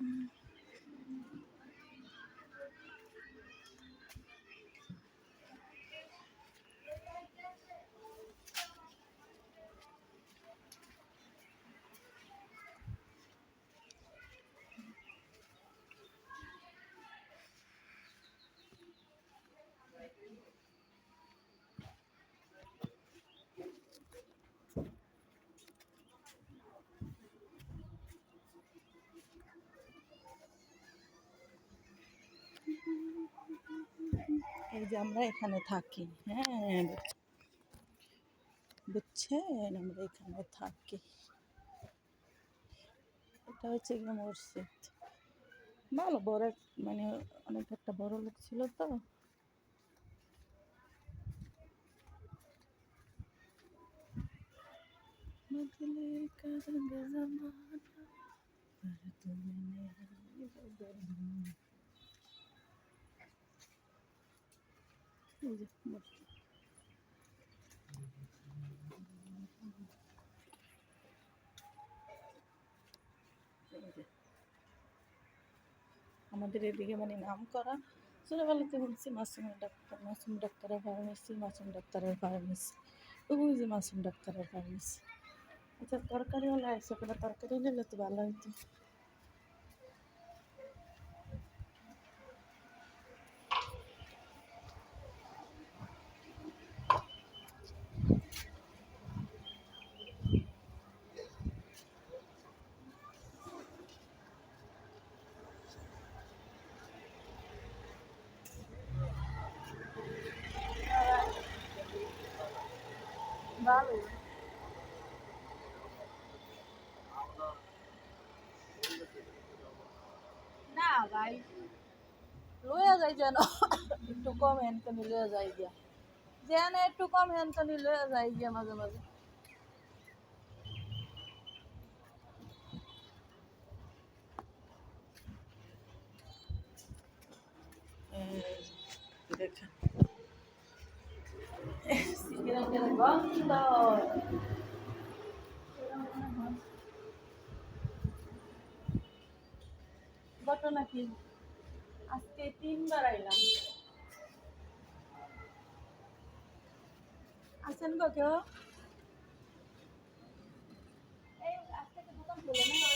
嗯。যে আমরা এখানে থাকি হ্যাঁ বুঝছেন আমরা এখানে থাকি এটা হচ্ছে গিয়ে মসজিদ ভালো বড় এক- মানে অনেক একটা বড় লোক ছিল তো बदले का रंग जमाना पर तुमने नहीं बदलना আমাদের এদিকে মানে নাম করা ছোটোবেলাতে বলছি মাসুমের ডাক্তার মাসুম ডাক্তারের ফার্মেসি মাসুম ডাক্তারের ফার্মেসি ওই যে মাসুম ডাক্তারের ফার্মেসি আচ্ছা তরকারি হলে একশো করে তরকারি নিলে তো ভালো হতো না, ভাই। লইয়া যাই যেন। একটু কম হ্যান তো লইয়া যাই গিয়া। যেন কম হ্যান তো লইয়া যাই গিয়া মাঝে মাঝে। দেখেন। গন্ধ ঘটনা কি? আজকে তিনবার আইলাম। আছেন কেউ? এই আজকে দোকান খুলে না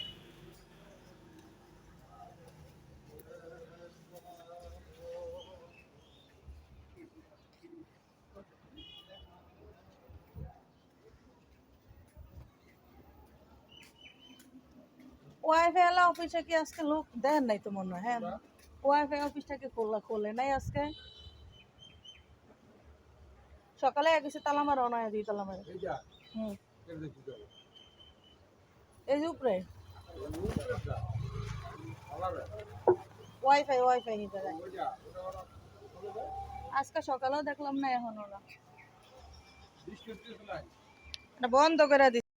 ওয়াইফাই আলা অফিসে কি আজকে লোক দেন নাই তো মনে হয় হ্যাঁ? ওয়াইফাই অফিসটা কি খোলা খোলে নাই আজকে? সকালে গেছে তালা মারা নয় দুই তালা মারা। এইটা হুম। এই যে উপরে। ওয়াইফাই ওয়াইফাই নিতে আজকে সকালেও দেখলাম না এখনও না বন্ধ করে দিচ্ছে